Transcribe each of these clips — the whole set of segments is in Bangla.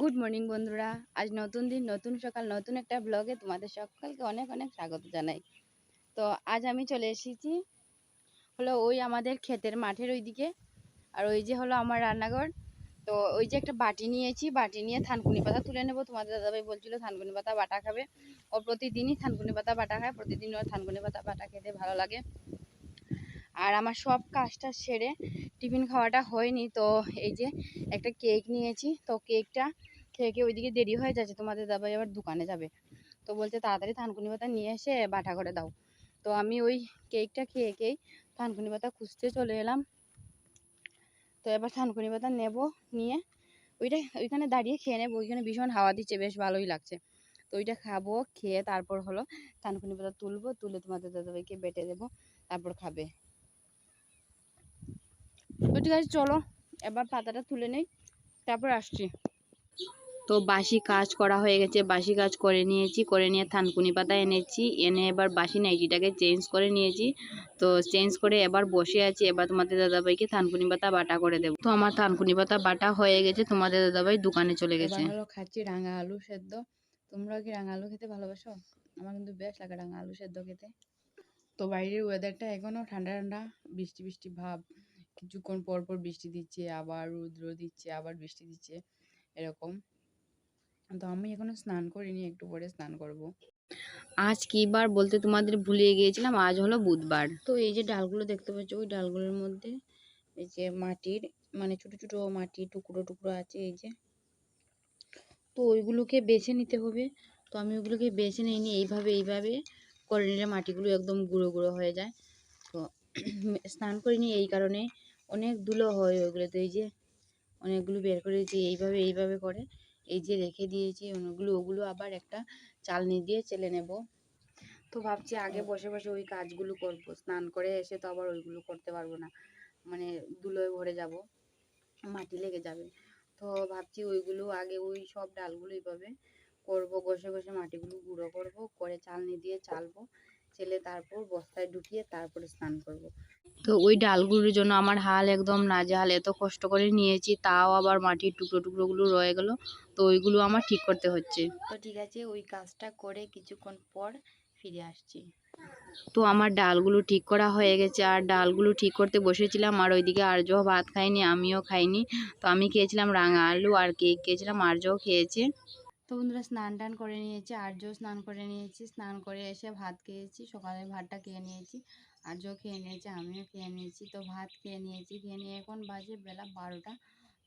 গুড মর্নিং বন্ধুরা। আজ নতুন দিন, নতুন সকাল, নতুন একটা ব্লগে তোমাদের সকলকে অনেক অনেক স্বাগত জানাই। তো আজ আমি চলে এসেছি হলো ওই আমাদের ক্ষেতের মাঠের ওইদিকে, আর ওই যে হলো আমার রান্নাঘর। তো ওই যে একটা বাটি নিয়েছি, বাটি নিয়ে থানকুনি পাতা তুলে নেব। তোমাদের দাদাভাই বলছিল থানকুনি পাতা বাটা খাবে। ও প্রতিদিনই থানকুনি পাতা বাটা খায়, প্রতিদিন ওর থানকুনি পাতা বাটা খেতে ভালো লাগে। আর আমার সব কাজটা সেরে টিফিন খাওয়াটা হয়নি। তো এই যে একটা কেক নিয়েছি, তো কেকটা খেয়ে খেয়ে ওইদিকে দেরি হয়ে যাচ্ছে। তোমাদের দাবাই আবার দোকানে যাবে। তো বলছে, তাড়াতাড়ি থানকুনি পাতা নিয়ে এসে বাটা করে দাও। তো আমি ওই কেকটা খেয়ে খেয়েই থানকুনি পাতা খুঁজতে চলে এলাম। তো এবার থানকুনি পাতা নেব, নিয়ে ওইটা, ওইখানে দাঁড়িয়ে খেয়ে নেব। ওইখানে ভীষণ হাওয়া দিচ্ছে, বেশ ভালোই লাগছে। তো ওইটা খাব, খেয়ে তারপর হলো থানকুনি পাতা তুলবো, তুলে তোমাদের দাদাভাইকে বেটে দেবো, তারপর খাবে। তো ঠিক আছে চলো। এবার পাতাটা তুলে নেই তারপর আসছি। তো বাসি কাজ করা হয়ে গেছে বাসি কাজ করে নিয়েছি করে নিয়ে থানকুনি পাতা এনেছি এনে এবার বাসি নাইটিটাকে চেঞ্জ করে নিয়েছি। তো চেঞ্জ করে এবার বসে আছি এবার তোমাদের দাদাভাইকে থানকুনি পাতা বাটা করে দেবো। তো আমার থানকুনি পাতা বাটা হয়ে গেছে তোমাদের দাদাভাই দোকানে চলে গেছে। খাচ্ছি রাঙা আলু সেদ্ধ। তোমরা কি রাঙা আলু খেতে ভালোবাসো? আমার কিন্তু বেশ লাগে রাঙা আলু সেদ্ধ খেতে। তো বাইরের ওয়েদারটা এখনও ঠান্ডা ঠান্ডা বৃষ্টি বৃষ্টি ভাব। কিছুক্ষণ পর পর বৃষ্টি দিচ্ছে আবার রৌদ্র দিচ্ছে আবার বৃষ্টি দিচ্ছে এরকম। তো আমি এখনও স্নান করিনি একটু পরে স্নান করব। আজ কি বার বলতে তোমাদের ভুলিয়ে গিয়েছিলাম আজ হলো বুধবার। তো এই যে ডালগুলো দেখতে পাচ্ছ ওই ডালগুলোর মধ্যে এই যে মাটির মানে ছোট ছোট মাটির টুকরো টুকরো আছে এই যে। তো ওইগুলোকে বেছে নিতে হবে। তো আমি ওগুলোকে বেছে নিইনি এইভাবে এইভাবে করে নিলে মাটিগুলো একদম গুঁড়ো গুঁড়ো হয়ে যায়। তো স্নান করিনি এই কারণে। অনেক ধুলো হয় ওইগুলোতে এই যে অনেকগুলো বের করে করেছি, এইভাবে এইভাবে করে, এই যে রেখে দিয়েছি, অনেকগুলো, ওগুলো আবার একটা চালনি দিয়ে চেলে নেব। তো ভাবছি আগে বসে বসে ওই কাজগুলো করব, স্নান করে এসে তো আবার ওইগুলো করতে পারব না মানে ধুলোয় ভরে যাব, মাটি লেগে যাবে। তো ভাবছি ওইগুলো আগে ওই সব ডালগুলো এইভাবে করব ঘষে ঘষে মাটিগুলো গুঁড়ো করব, করে চালনি দিয়ে চালবো চেলে তারপর বস্তায় ঢুকিয়ে তারপরে স্নান করব। তো ওই ডালগুলোর জন্য আমার হাল একদম নাজেহাল এত কষ্ট করে নিয়েছি তাও আবার মাটির টুকরো টুকরোগুলো রয়ে গেল তো ওইগুলো আমার ঠিক করতে হচ্ছে। তো ঠিক আছে ওই কাজটা করে কিছুক্ষণ পর ফিরে আসছি। তো আমার ডালগুলো ঠিক করা হয়ে গেছে আর ডালগুলো ঠিক করতে বসেছিলাম আর ওইদিকে আর্য ভাত খাইনি আমিও খাইনি তো আমি খেয়েছিলাম রাঙা আলু আর কেক খেয়েছিলাম আর্যও খেয়েছে। তো বন্ধুরা স্নান টান করে নিয়েছি আর্যও স্নান করে নিয়েছি। স্নান করে এসে ভাত খেয়েছি, সকালে ভাতটা খেয়ে নিয়েছি আর্যও খেয়ে নিয়েছে, আমিও খেয়ে নিয়েছি। তো ভাত খেয়ে নিয়েছি, খেয়ে নিয়ে এখন বাজে বেলা বারোটা।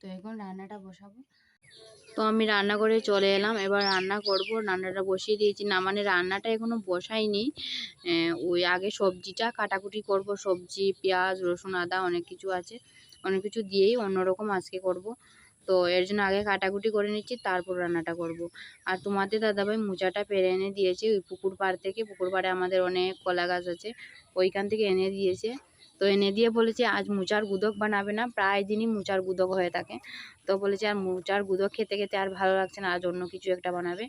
তো এখন রান্নাটা বসাবো। তো আমি রান্না করে চলে এলাম, এবার রান্না করব। রান্নাটা বসিয়ে দিয়েছি না মানে রান্নাটা এখনও বসাইনি। ওই আগে সবজিটা কাটাকুটি করব, সবজি, পেঁয়াজ, রসুন, আদা অনেক কিছু আছে, অনেক কিছু দিয়েই অন্যরকম আজকে করব। তো এর জন্য আগে কাটাকুটি করে নিচ্ছি, তারপর রান্নাটা করব। আর তোমাদের দাদাভাই মোচাটা পেরে এনে দিয়েছে ওই পুকুর পাড় থেকে। পুকুর পাড়ে আমাদের অনেক কলা গাছ আছে, ওইখান থেকে এনে দিয়েছে। তো এনে দিয়ে বলেছে, আজ মোচার গুদক বানাবে না, প্রায় দিনই মোচার গুদক হয়ে থাকে। তো বলেছে, আর মোচার গুদক খেতে খেতে আর ভালো লাগছে না, আজ অন্য কিছু একটা বানাবে।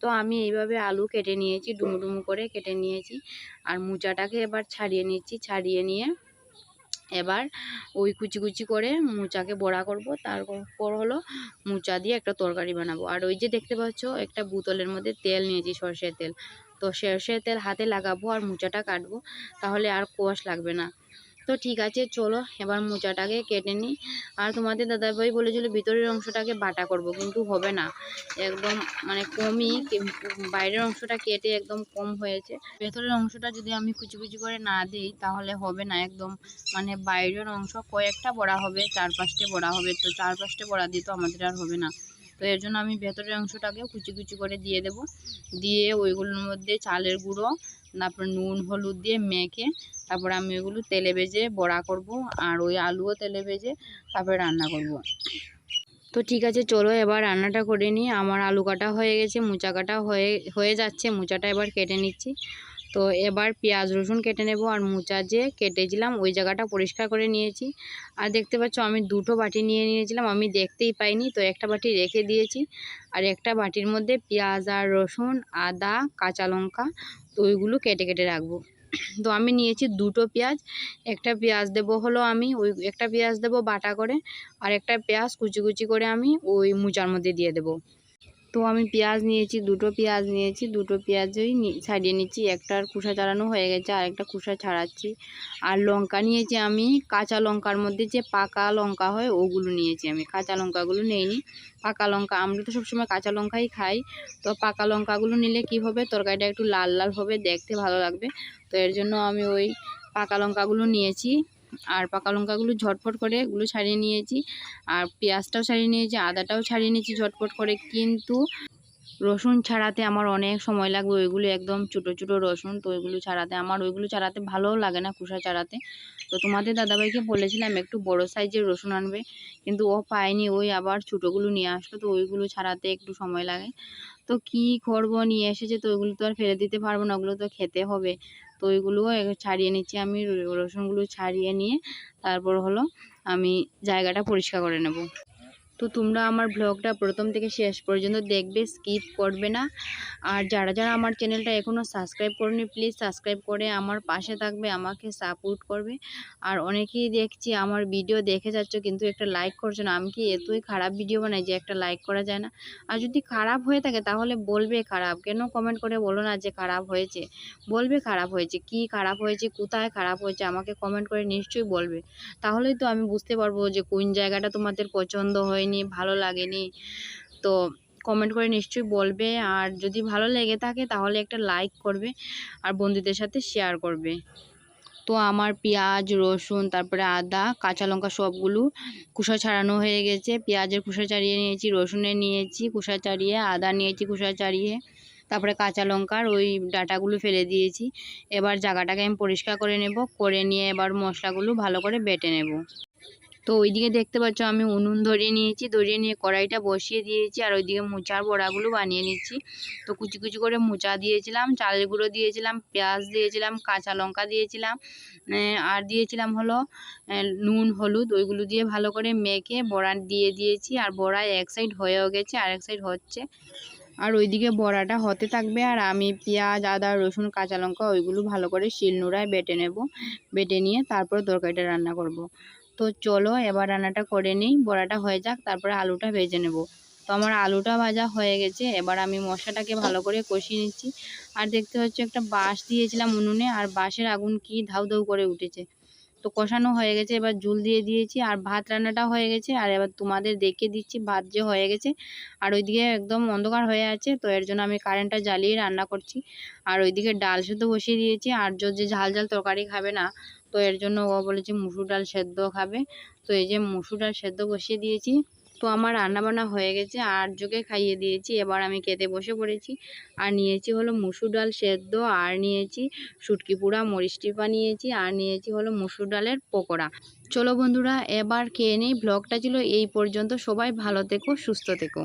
তো আমি এইভাবে আলু কেটে নিয়েছি ডুমু ডুমু করে কেটে নিয়েছি। আর মোচাটাকে এবার ছাড়িয়ে নিচ্ছি, ছাড়িয়ে নিয়ে এবার ওই কুচি কুচি করে মোচাকে বড়া করব। তারপর হলো মোচা দিয়ে একটা তরকারি বানাবো। আর ওই যে দেখতে পাচ্ছ, একটা বোতলের মধ্যে তেল নিয়েছি, সর্ষের তেল। তো সর্ষের তেল হাতে লাগাবো আর মোচাটা কাটবো, তাহলে আর কোয়াশ লাগবে না। তো ঠিক আছে, চলো এবার মোচাটাকে কেটে নিই। আর তোমাদের দাদাভাই বলেছিল ভিতরের অংশটাকে বাটা করব, কিন্তু হবে না। একদম মানে কমই বাইরের অংশটা কেটে একদম কম হয়েছে। ভেতরের অংশটা যদি আমি কুচি কুচি করে না দিই, তাহলে হবে না একদম। মানে বাইরের অংশ কয়েকটা বড়া হবে চার পাঁচটা বড়া হবে, তো চার পাঁচটা বড়া দিয়ে তো আমাদের আর হবে না। তো এর জন্য আমি ভেতরের অংশটাকেও কুচি কুচি করে দিয়ে দেব। দিয়ে ওইগুলোর মধ্যে চালের গুঁড়ো, তারপর নুন, হলুদ দিয়ে মেখে, তারপর আমি ওইগুলো তেলে ভেজে বড়া করব আর ওই আলুও তেলে ভেজে তারপরে রান্না করব। তো ঠিক আছে, চলো এবার রান্নাটা করে নিই। আমার আলু কাটা হয়ে গেছে, মোচা কাটা হয়ে হয়ে যাচ্ছে, মোচাটা এবার কেটে নিচ্ছি। তো এবার পেঁয়াজ, রসুন কেটে নেব আর মোচা যে কেটেছিলাম ওই জায়গাটা পরিষ্কার করে নিয়েছি। আর দেখতে পাচ্ছ আমি দুটো বাটি নিয়ে নিয়েছিলাম, আমি দেখতেই পাইনি। তো একটা বাটি রেখে দিয়েছি আর একটা বাটির মধ্যে পেঁয়াজ আর রসুন, আদা, কাঁচা লঙ্কা, তো ওইগুলো কেটে কেটে রাখব। তো আমি নিয়েছি দুটো পেঁয়াজ, একটা পেঁয়াজ দেবো হলো আমি ওই একটা পেঁয়াজ দেবো বাটা করে আর একটা পেঁয়াজ কুচি কুচি করে আমি ওই মোচার মধ্যে দিয়ে দেবো। তো আমি পেঁয়াজ নিয়েছি, দুটো পেঁয়াজ নিয়েছি, দুটো পেঁয়াজই ছাড়িয়ে নিচ্ছি। একটার কুসা ছাড়ানো হয়ে গেছে, আর একটা কুসা ছাড়াচ্ছি। আর লঙ্কা নিয়েছি আমি, কাঁচা লঙ্কার মধ্যে যে পাকা লঙ্কা হয়, ওগুলো নিয়েছি আমি। কাঁচা লঙ্কাগুলো নেইনি। পাকা লঙ্কা, আমরা তো সবসময় কাঁচা লঙ্কাই খাই। তো পাকা লঙ্কাগুলো নিলে কি হবে, তরকারিটা একটু লাল লাল হবে, দেখতে ভালো লাগবে। তো এর জন্য আমি ওই পাকা লঙ্কাগুলো নিয়েছি। আর পাকা লঙ্কাগুলো ঝটফট করে এগুলো ছাড়িয়ে নিয়েছি। আর পেঁয়াজটাও ছাড়িয়ে নিয়েছি, আদাটাও ছাড়িয়ে নিয়েছি ঝটফট করে। কিন্তু রসুন ছাড়াতে আমার অনেক সময় লাগবে, ওইগুলো একদম ছোটো ছোটো রসুন, তো ওইগুলো ছাড়াতে। আমার ওইগুলো ছাড়াতে ভালোও লাগে না কুসা ছাড়াতে। তো তোমাদের দাদাভাইকে বলেছিলাম একটু বড় সাইজের রসুন আনবে, কিন্তু ও পায়নি, ওই আবার ছোটোগুলো নিয়ে আসলো, তো ওইগুলো ছাড়াতে একটু সময় লাগে। তো কি করব, নিয়ে এসেছে, তো ওইগুলো তো আর ফেলে দিতে পারব না, ওগুলো তো খেতে হবে। তো ওইগুলোও ছাড়িয়ে নিচ্ছি আমি, রসুনগুলো ছাড়িয়ে নিয়ে, তারপর হলো আমি জায়গাটা পরিষ্কার করে নেব। তো তোমরা আমার ব্লগটা প্রথম থেকে শেষ পর্যন্ত দেখবে স্কিপ করবে না। আর যারা যারা আমার চ্যানেলটা এখনও সাবস্ক্রাইব করেনি প্লিজ সাবস্ক্রাইব করে আমার পাশে থাকবে, আমাকে সাপোর্ট করবে। আর অনেকেই দেখছি আমার ভিডিও দেখে যাচ্ছ, কিন্তু একটা লাইক করছ না। আমি কি এতই খারাপ ভিডিও বানাই যে একটা লাইক করা যায় না? আর যদি খারাপ হয়ে থাকে, তাহলে বলবে খারাপ। কেন কমেন্ট করে বলো না যে খারাপ হয়েছে? বলবে খারাপ হয়েছে। কি খারাপ হয়েছে? কোথায় খারাপ হয়েছে? আমাকে কমেন্ট করে নিশ্চয়ই বলবে। তাহলেই তো আমি বুঝতে পারব যে কোন জায়গাটা তোমাদের পছন্দ হয়নি ভালো লাগেনি। তো কমেন্ট করে নিশ্চয়ই বলবে। আর যদি ভালো লেগে থাকে তাহলে একটা লাইক করবে আর বন্ধুদের সাথে শেয়ার করবে। তো আমার পেঁয়াজ, রসুন, তারপরে আদা, কাঁচা লঙ্কা সবগুলো কুসা ছাড়ানো হয়ে গেছে। পেঁয়াজের কুসা ছাড়িয়ে নিয়েছি, রসুনের নিয়েছি, কুসা ছাড়িয়ে আদা নিয়েছি কুসা ছাড়িয়ে তারপরে কাঁচা লঙ্কার ওই ডাটাগুলো ফেলে দিয়েছি। এবার জায়গাটাকে আমি পরিষ্কার করে নেব, করে নিয়ে এবার মশলাগুলো ভালো করে বেটে নেব। তো ওইদিকে দেখতে পাচ্ছ আমি উনুন ধরিয়ে নিয়েছি, ধরিয়ে নিয়ে কড়াইটা বসিয়ে দিয়েছি আর ওইদিকে মোচার বড়াগুলো বানিয়ে নিচ্ছি। তো কুচি কুচি করে মোচা দিয়েছিলাম, চালের গুঁড়ো দিয়েছিলাম, পেঁয়াজ দিয়েছিলাম, কাঁচা লঙ্কা দিয়েছিলাম আর দিয়েছিলাম হলো নুন, হলুদ, ওইগুলো দিয়ে ভালো করে মেখে বড়া দিয়ে দিয়েছি। আর বড়া এক সাইড হয়েও গেছে আর এক সাইড হচ্ছে। আর ওইদিকে বড়াটা হতে থাকবে আর আমি পেঁয়াজ, আদা, রসুন, কাঁচা লঙ্কা ওইগুলো ভালো করে শিলনোড়ায় বেটে নেব, বেটে নিয়ে তারপর তরকারিটা রান্না করব। তো চলো এবার রান্নাটা করে নিই, বড়াটা হয়ে যাক, তারপরে আলুটা ভেজে নেব। তো আমার আলুটা ভাজা হয়ে গেছে, এবার আমি মশলাটাকে ভালো করে কষিয়ে নিচ্ছি। আর দেখতে হচ্ছে একটা বাঁশ দিয়েছিলাম উনুনে, আর বাঁশের আগুন কি ধাউ ধাউ করে উঠেছে। তো কষানো হয়ে গেছে, এবার জুল দিয়ে দিয়েছি, আর ভাত রান্নাটা হয়ে গেছে, আর এবার তোমাদের দেখে দিচ্ছি ভাত যে হয়ে গেছে, আর ওইদিকে একদম অন্ধকার হয়ে আছে, তো এর জন্য আমি কারেন্টটা জ্বালিয়ে রান্না করছি, আর ওইদিকে ডাল সেদ্ধ বসিয়ে দিয়েছি, আর যে ঝাল ঝাল তরকারি খাবে না, তো এর জন্য ও বলেছে মুসুর ডাল সেদ্ধ খাবে, তো এই যে মুসুর ডাল সেদ্ধ বসিয়ে দিয়েছি তো আমার রান্নাবান্না হয়ে গেছে আর যোগে খাইয়ে দিয়েছি, এবার আমি খেতে বসে পড়েছি। আর নিয়েছি হলো মুসুর ডাল সেদ্ধ, আর নিয়েছি শুটকি পোড়া মরিচ টিপা নিয়েছি, আর নিয়েছি হলো মুসুর ডালের পকোড়া। চলো বন্ধুরা, এবার খেয়ে নিই, ব্লগটা ছিল এই পর্যন্ত, সবাই ভালো থেকো, সুস্থ থেকো।